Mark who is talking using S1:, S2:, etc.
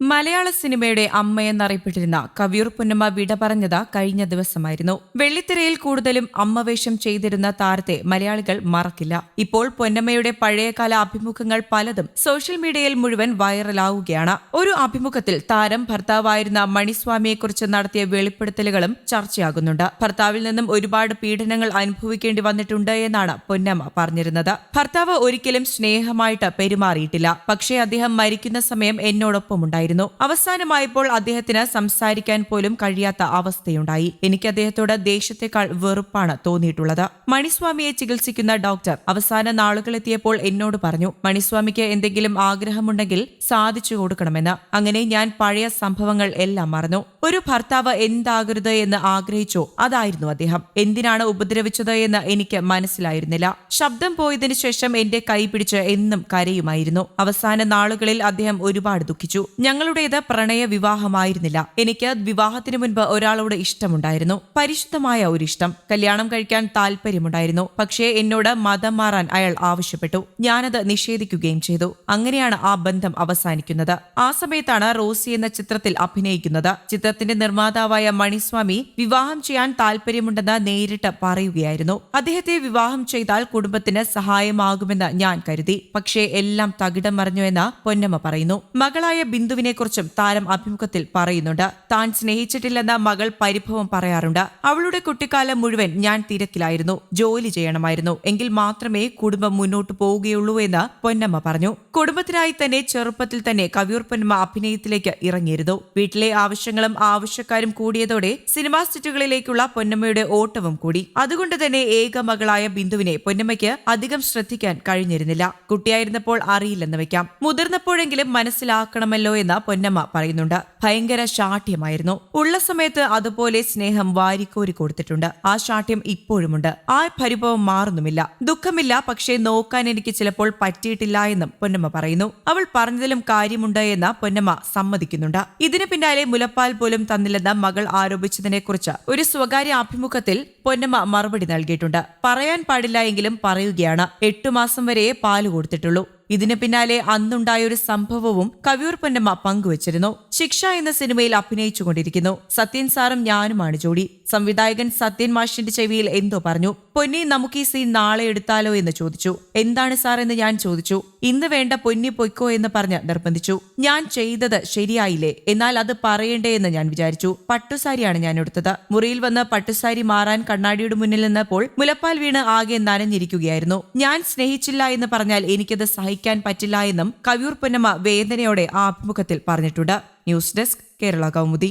S1: മലയാള സിനിമയുടെ അമ്മയെന്നറിയപ്പെട്ടിരുന്ന കവിയൂർ പുന്നമ്മ വിട പറഞ്ഞത് കഴിഞ്ഞ ദിവസമായിരുന്നു. വെള്ളിത്തിരയിൽ കൂടുതലും അമ്മവേഷം ചെയ്തിരുന്ന താരത്തെ മലയാളികൾ മറക്കില്ല. ഇപ്പോൾ പൊന്നമ്മയുടെ പഴയകാല അഭിമുഖങ്ങൾ പലതും സോഷ്യൽ മീഡിയയിൽ മുഴുവൻ വൈറലാവുകയാണ്. ഒരു അഭിമുഖത്തിൽ താരം ഭർത്താവായിരുന്ന മണിസ്വാമിയെക്കുറിച്ച് നടത്തിയ വെളിപ്പെടുത്തലുകളും ചർച്ചയാകുന്നുണ്ട്. ഭർത്താവിൽ നിന്നും ഒരുപാട് പീഡനങ്ങൾ അനുഭവിക്കേണ്ടി വന്നിട്ടുണ്ട് എന്നാണ് പൊന്നമ്മ പറഞ്ഞിരുന്നത്. ഭർത്താവ് ഒരിക്കലും സ്നേഹമായിട്ട് പെരുമാറിയിട്ടില്ല. പക്ഷേ അദ്ദേഹം മരിക്കുന്ന സമയം എന്നോടൊപ്പമുണ്ടായിരുന്നു. അവസാനമായപ്പോൾ അദ്ദേഹത്തിന് സംസാരിക്കാൻ പോലും കഴിയാത്ത അവസ്ഥയുണ്ടായി. എനിക്ക് അദ്ദേഹത്തോട് ദേഷ്യത്തെക്കാൾ വെറുപ്പാണ് തോന്നിയിട്ടുള്ളത്. മണിസ്വാമിയെ ചികിത്സിക്കുന്ന ഡോക്ടർ അവസാന നാളുകളെത്തിയപ്പോൾ എന്നോട് പറഞ്ഞു മണിസ്വാമിക്ക് എന്തെങ്കിലും ആഗ്രഹമുണ്ടെങ്കിൽ സാധിച്ചു കൊടുക്കണമെന്ന്. അങ്ങനെ ഞാൻ പഴയ സംഭവങ്ങൾ എല്ലാം മറന്നു. ഒരു ഭർത്താവ് എന്താകരുത് എന്ന് ആഗ്രഹിച്ചോ? അതായിരുന്നു അദ്ദേഹം. എന്തിനാണ് ഉപദ്രവിച്ചത് എന്ന് എനിക്ക് മനസ്സിലായിരുന്നില്ല. ശബ്ദം പോയതിനു ശേഷം എന്റെ കൈ പിടിച്ച് എന്നും കരയുമായിരുന്നു. അവസാന നാളുകളിൽ അദ്ദേഹം ഒരുപാട് ദുഃഖിച്ചു. ഞങ്ങളുടേത് പ്രണയ വിവാഹമായിരുന്നില്ല. എനിക്ക് വിവാഹത്തിന് മുൻപ് ഒരാളോട് ഇഷ്ടമുണ്ടായിരുന്നു. പരിശുദ്ധമായ ഒരു ഇഷ്ടം കല്യാണം കഴിക്കാൻ താല്പര്യമുണ്ടായിരുന്നു പക്ഷേ എന്നോട് മതം മാറാൻ അയാൾ ആവശ്യപ്പെട്ടു. ഞാനത് നിഷേധിക്കുകയും ചെയ്തു. അങ്ങനെയാണ് ആ ബന്ധം അവസാനിക്കുന്നത്. ആ സമയത്താണ് റോസി എന്ന ചിത്രത്തിൽ അഭിനയിക്കുന്നത്. ചിത്രത്തിന്റെ നിർമ്മാതാവായ മണിസ്വാമി വിവാഹം ചെയ്യാൻ താല്പര്യമുണ്ടെന്ന് നേരിട്ട് പറയുകയായിരുന്നു. അദ്ദേഹത്തെ വിവാഹം ചെയ്താൽ കുടുംബത്തിന് സഹായമാകുമെന്ന് ഞാൻ കരുതി. പക്ഷേ എല്ലാം തകിടം മറിഞ്ഞു എന്ന് പൊന്നമ്മ പറയുന്നു. മകളായ ബിന്ദുവിനെ കുറിച്ചും താരം അഭിമുഖത്തിൽ പറയുന്നുണ്ട്. താൻ സ്നേഹിച്ചിട്ടില്ലെന്ന മകൾ പരിഭവം പറയാറുണ്ട്. അവളുടെ കുട്ടിക്കാലം മുഴുവൻ ഞാൻ തിരക്കിലായിരുന്നു. ജോലി ചെയ്യണമായിരുന്നു. എങ്കിൽ മാത്രമേ കുടുംബം മുന്നോട്ട് പോവുകയുള്ളൂ എന്ന് പൊന്നമ്മ പറഞ്ഞു. കുടുംബത്തിനായി തന്നെ ചെറുപ്പത്തിൽ തന്നെ കവിയൂർ പൊന്നമ്മ അഭിനയത്തിലേക്ക് ഇറങ്ങിയിരുന്നു. വീട്ടിലെ ആവശ്യങ്ങളും ആവശ്യക്കാരും കൂടിയതോടെ സിനിമാ സെറ്റുകളിലേക്കുള്ള പൊന്നമ്മയുടെ ഓട്ടവും കൂടി. അതുകൊണ്ട് തന്നെ ഏക മകളായ ബിന്ദുവിനെ പൊന്നമ്മയ്ക്ക് അധികം ശ്രദ്ധിക്കാൻ കഴിഞ്ഞിരുന്നില്ല. കുട്ടിയായിരുന്നപ്പോൾ അറിയില്ലെന്ന് വെക്കാം മുതിർന്നപ്പോഴെങ്കിലും മനസ്സിലാക്കണമല്ലോ എന്ന് പൊന്നമ്മ പറയുന്നുണ്ട്. ഭയങ്കര ശാഠ്യമായിരുന്നു. ഉള്ള സമയത്ത് അതുപോലെ സ്നേഹം വാരിക്കോരി കൊടുത്തിട്ടുണ്ട്. ആ ശാഠ്യം ഇപ്പോഴുമുണ്ട്. ആ പരിഭവം മാറുന്നുമില്ല. ദുഃഖമില്ല. പക്ഷേ നോക്കാൻ എനിക്ക് ചിലപ്പോൾ പറ്റിയിട്ടില്ല എന്നും പൊന്നമ്മ പറയുന്നു. അവൾ പറഞ്ഞതിലും കാര്യമുണ്ട് എന്ന് പൊന്നമ്മ സമ്മതിക്കുന്നുണ്ട്. ഇതിന് പിന്നാലെ മുലപ്പാൽ പോലും തന്നില്ലെന്ന് മകൾ ആരോപിച്ചതിനെ കുറിച്ച് ഒരു സ്വകാര്യ അഭിമുഖത്തിൽ പൊന്നമ്മ മറുപടി നൽകിയിട്ടുണ്ട്. പറയാൻ പാടില്ല എങ്കിലും പറയുകയാണ്. എട്ടു മാസം വരെ പാൽ കൊടുത്തിട്ടുള്ളൂ. ഇതിന് പിന്നാലെ അന്നുണ്ടായ ഒരു സംഭവവും കവിയൂർ പൊന്നമ്മ പങ്കുവച്ചിരുന്നു. ശിക്ഷ എന്ന സിനിമയിൽ അഭിനയിച്ചുകൊണ്ടിരിക്കുന്നു. സത്യൻ സാറും ഞാനുമാണ് ജോഡി. സംവിധായകൻ സത്യൻ മാഷിന്റെ ചെവിയിൽ എന്തോ പറഞ്ഞു. പൊന്നി നമുക്ക് ഈ സീൻ നാളെ എടുത്താലോ എന്ന് ചോദിച്ചു. എന്താണ് സാർ എന്ന് ഞാൻ ചോദിച്ചു. ഇന്ന് വേണ്ട പൊന്നി പൊയ്ക്കോ എന്ന് പറഞ്ഞ് നിർബന്ധിച്ചു. ഞാൻ ചെയ്തത് ശരിയായില്ലേ? എന്നാൽ അത് പറയണ്ടേ എന്ന് ഞാൻ വിചാരിച്ചു. പട്ടുസാരിയാണ് ഞാൻ എടുത്തത്. മുറിയിൽ വന്ന് പട്ടുസാരി മാറാൻ കണ്ണാടിയുടെ മുന്നിൽ നിന്നപ്പോൾ മുലപ്പാൽ വീണ് ആകെ നനഞ്ഞിരിക്കുകയായിരുന്നു. ഞാൻ സ്നേഹിച്ചില്ല എന്ന് പറഞ്ഞാൽ എനിക്കത് സഹിക്കാൻ പറ്റില്ല എന്നും കവിയൂർ പൊന്നമ്മ വേദനയോടെ ആഭിമുഖത്തിൽ പറഞ്ഞിട്ടുണ്ട്. News desk Kerala Kaumudi.